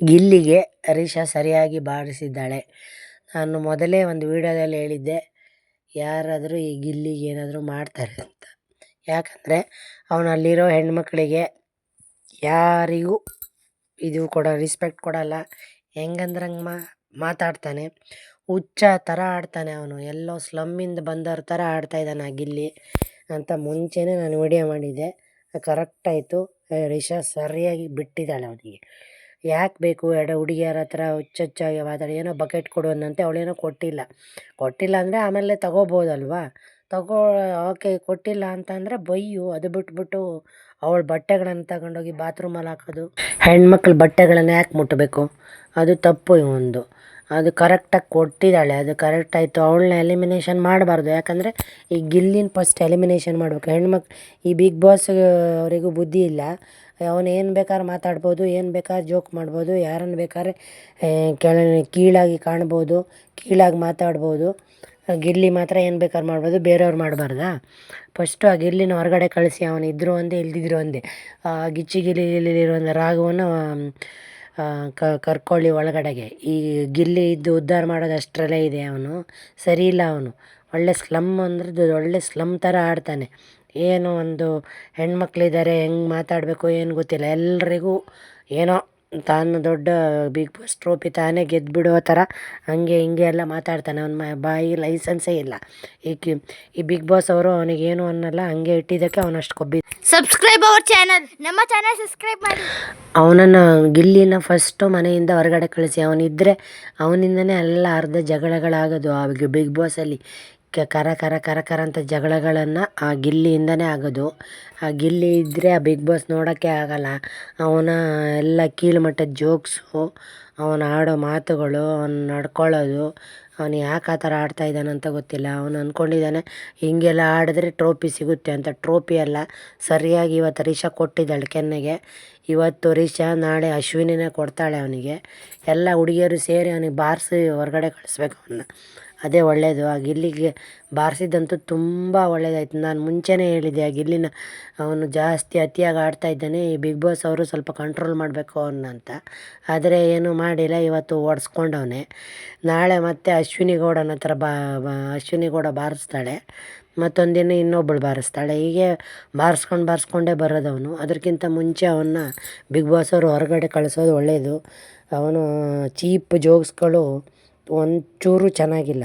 ಗಿಲ್ಲಿಗೆ ಹರೀಶಾ ಸರಿಯಾಗಿ ಬಾರಿಸಿದ್ದಾಳೆ. ನಾನು ಮೊದಲೇ ಒಂದು ವೀಡಿಯೋದಲ್ಲಿ ಹೇಳಿದ್ದೆ, ಯಾರಾದರೂ ಈ ಗಿಲ್ಲಿಗೆ ಏನಾದರೂ ಮಾಡ್ತಾರೆ ಅಂತ. ಯಾಕಂದರೆ ಅವನಲ್ಲಿರೋ ಹೆಣ್ಮಕ್ಳಿಗೆ ಯಾರಿಗೂ ಇದು ಕೊಡೋ ರಿಸ್ಪೆಕ್ಟ್ ಕೊಡಲ್ಲ. ಹಂಗೆ ಮಾತಾಡ್ತಾನೆ. ಹುಚ್ಚ ಥರ ಆಡ್ತಾನೆ ಅವನು. ಎಲ್ಲೋ ಸ್ಲಮ್ಮಿಂದ ಬಂದವ್ರ ಥರ ಆಡ್ತಾ ಇದ್ದಾನೆ ಆ ಗಿಲ್ಲಿ ಅಂತ ಮುಂಚೆನೇ ನಾನು ವಿಡಿಯೋ ಮಾಡಿದ್ದೆ. ಕರೆಕ್ಟಾಯಿತು ರಿಷಾ ಸರಿಯಾಗಿ ಬಿಟ್ಟಿದ್ದಾಳೆ ಅವನಿಗೆ. ಯಾಕೆ ಬೇಕು ಎರಡು ಹುಡುಗಿಯರ ಹತ್ರ ಹುಚ್ಚುಚ್ಚಾಗಿ ಮಾತಾಡಿ? ಏನೋ ಬಕೆಟ್ ಕೊಡು ಅಂದಂತೆ ಅವಳೇನೋ ಕೊಟ್ಟಿಲ್ಲ. ಕೊಟ್ಟಿಲ್ಲ ಅಂದರೆ ಆಮೇಲೆ ತಗೋಬೋದಲ್ವಾ? ತಗೋ, ಓಕೆ, ಕೊಟ್ಟಿಲ್ಲ ಅಂತಂದರೆ ಬೈಯು. ಅದು ಬಿಟ್ಬಿಟ್ಟು ಅವಳ ಬಟ್ಟೆಗಳನ್ನು ತಗೊಂಡೋಗಿ ಬಾತ್ರೂಮಲ್ಲಿ ಹಾಕೋದು. ಹೆಣ್ಮಕ್ಳ ಬಟ್ಟೆಗಳನ್ನು ಯಾಕೆ ಮುಟ್ಟಬೇಕು ಅದು ತಪ್ಪು ಒಂದು ಅದು ಕರೆಕ್ಟಾಗಿ ಕೊಟ್ಟಿದ್ದಾಳೆ. ಅದು ಕರೆಕ್ಟ್ ಆಯಿತು. ಅವಳನ್ನ ಎಲಿಮಿನೇಷನ್ ಮಾಡಬಾರ್ದು. ಯಾಕಂದರೆ ಈ ಗಿಲ್ಲಿನ ಫಸ್ಟ್ ಎಲಿಮಿನೇಷನ್ ಮಾಡಬೇಕು. ಹೆಣ್ಮಕ್ ಈ ಬಿಗ್ ಬಾಸ್ ಅವರಿಗೂ ಬುದ್ಧಿ ಇಲ್ಲ. ಅವನು ಏನು ಬೇಕಾದ್ರೆ ಮಾತಾಡ್ಬೋದು, ಏನು ಬೇಕಾದ್ರೆ ಜೋಕ್ ಮಾಡ್ಬೋದು ಯಾರನ್ನು ಬೇಕಾದ್ರೆ ಕೆಳ ಕೀಳಾಗಿ ಕಾಣ್ಬೋದು, ಕೀಳಾಗಿ ಮಾತಾಡ್ಬೋದು. ಗಿಲ್ಲಿ ಮಾತ್ರ ಏನು ಬೇಕಾದ್ರೆ ಮಾಡ್ಬೋದು, ಬೇರೆಯವ್ರು ಮಾಡಬಾರ್ದಾ? ಫಸ್ಟು ಆ ಗಿಲ್ಲಿನ ಹೊರಗಡೆ ಕಳಿಸಿ, ಅವನು ಇದ್ದರು ಒಂದೇ, ಇಲ್ದಿದ್ರು ಒಂದೇ. ಆ, ಗಿಚ್ಚಿ ಗಿಲಿಲಿರೋ ರಾಗವನ್ನು ಕರ್ಕೊಳ್ಳಿ ಒಳಗಡೆಗೆ. ಈ ಗಿಲ್ಲಿ ಇದ್ದು ಉದ್ಧಾರ ಮಾಡೋದು ಅಷ್ಟರಲ್ಲೇ ಇದೆ ಅವನು. ಸರಿ ಇಲ್ಲ ಅವನು. ಒಳ್ಳೆ ಸ್ಲಮ್ ಅಂದ್ರೆ ಒಳ್ಳೆ ಸ್ಲಮ್ ಥರ ಆಡ್ತಾನೆ. ಏನು ಒಂದು ಹೆಣ್ಮಕ್ಳಿದ್ದಾರೆ ಹೆಂಗೆ ಮಾತಾಡಬೇಕು ಏನು ಗೊತ್ತಿಲ್ಲ. ಎಲ್ಲರಿಗೂ ಏನೋ ತಾನು ದೊಡ್ಡ ಬಿಗ್ ಬಾಸ್ ಟ್ರೋಫಿ ತಾನೇ ಗೆದ್ದು ಬಿಡೋ ಥರ ಹಂಗೆ ಹಿಂಗೆ ಎಲ್ಲ ಮಾತಾಡ್ತಾನೆ. ಅವ್ನ ಬಾಯಿಗೆ ಲೈಸೆನ್ಸೇ ಇಲ್ಲ. ಈ ಕಿ ಈ ಬಿಗ್ ಬಾಸ್ ಅವರು ಅವನಿಗೇನು ಅನ್ನಲ್ಲ ಹಂಗೆ ಇಟ್ಟಿದ್ದಕ್ಕೆ ಅವನಷ್ಟು ಕೊಬ್ಬಿ ಸಬ್ಸ್ಕ್ರೈಬ್ ಅವರ್ ಚಾನಲ್ ನಮ್ಮ ಚಾನಲ್ ಸಬ್ಸ್ಕ್ರೈಬ್ ಮಾಡಿ. ಅವನನ್ನು ಗಿಲ್ಲಿನ ಫಸ್ಟು ಮನೆಯಿಂದ ಹೊರಗಡೆ ಕಳಿಸಿ. ಅವನಿದ್ದರೆ ಅವನಿಂದನೇ ಎಲ್ಲ ಅರ್ಧ ಜಗಳಗಳಾಗೋದು. ಆ ಬಿಗ್ ಬಾಸಲ್ಲಿ ಕರ ಕರ ಕರ ಕರ ಅಂತ ಜಗಳಗಳನ್ನು ಆ ಗಿಲ್ಲಿಯಿಂದನೇ ಆಗೋದು. ಆ ಗಿಲ್ಲಿ ಇದ್ದರೆ ಆ ಬಿಗ್ ಬಾಸ್ ನೋಡೋಕ್ಕೆ ಆಗೋಲ್ಲ. ಅವನ ಎಲ್ಲ ಕೀಳುಮಟ್ಟದ ಜೋಕ್ಸು, ಅವನು ಆಡೋ ಮಾತುಗಳು, ಅವ್ನು ನಡ್ಕೊಳ್ಳೋದು, ಅವನು ಯಾಕೆ ಆ ಥರ ಆಡ್ತಾ ಇದ್ದಾನಂತ ಗೊತ್ತಿಲ್ಲ. ಅವನು ಅಂದ್ಕೊಂಡಿದ್ದಾನೆ ಹೀಗೆಲ್ಲ ಆಡಿದ್ರೆ ಟ್ರೋಫಿ ಸಿಗುತ್ತೆ ಅಂತ. ಟ್ರೋಫಿ ಅಲ್ಲ, ಸರಿಯಾಗಿ ಇವತ್ತು ರಿಷಾ ಕೊಟ್ಟಿದ್ದಾಳೆ ಕೆನ್ನೆಗೆ. ಇವತ್ತು ರಿಷಾ, ನಾಳೆ ಅಶ್ವಿನಿನೇ ಕೊಡ್ತಾಳೆ ಅವನಿಗೆ. ಎಲ್ಲ ಹುಡುಗಿಯರು ಸೇರಿ ಅವನಿಗೆ ಬಾರಿಸಿ ಹೊರಗಡೆ ಕಳಿಸ್ಬೇಕು ಅವನ್ನ ಅದೇ ಒಳ್ಳೆಯದು ಆ ಗಿಲ್ಲಿಗೆ ಬಾರಿಸಿದ್ದಂತೂ ತುಂಬ ಒಳ್ಳೆಯದಾಯ್ತು ನಾನು ಮುಂಚೆನೇ ಹೇಳಿದ್ದೆ ಆ ಗಿಲ್ಲಿನ ಅವನು ಜಾಸ್ತಿ ಅತಿಯಾಗಿ ಆಡ್ತಾ ಇದ್ದಾನೆ. ಈ ಬಿಗ್ ಬಾಸ್ ಅವರು ಸ್ವಲ್ಪ ಕಂಟ್ರೋಲ್ ಮಾಡಬೇಕು ಅವನ್ನ ಅಂತ. ಆದರೆ ಏನೂ ಮಾಡಿಲ್ಲ. ಇವತ್ತು ಓಡಿಸ್ಕೊಂಡವನೆ. ನಾಳೆ ಮತ್ತೆ ಅಶ್ವಿನಿ ಗೌಡನ ಹತ್ರ ಬಾ, ಅಶ್ವಿನಿ ಗೌಡ ಬಾರಿಸ್ತಾಳೆ. ಮತ್ತೊಂದು ದಿನ ಇನ್ನೊಬ್ಬಳು ಬಾರಿಸ್ತಾಳೆ. ಹೀಗೆ ಬಾರಿಸ್ಕೊಂಡು ಬಾರಿಸ್ಕೊಂಡೇ ಬರೋದವನು. ಅದಕ್ಕಿಂತ ಮುಂಚೆ ಅವನ್ನ ಬಿಗ್ ಬಾಸ್ ಅವರು ಹೊರಗಡೆ ಕಳಿಸೋದು ಒಳ್ಳೆಯದು ಅವನು ಚೀಪ್ ಜೋಕ್ಸ್ಗಳು ಒಂಚೂರು ಚೆನ್ನಾಗಿಲ್ಲ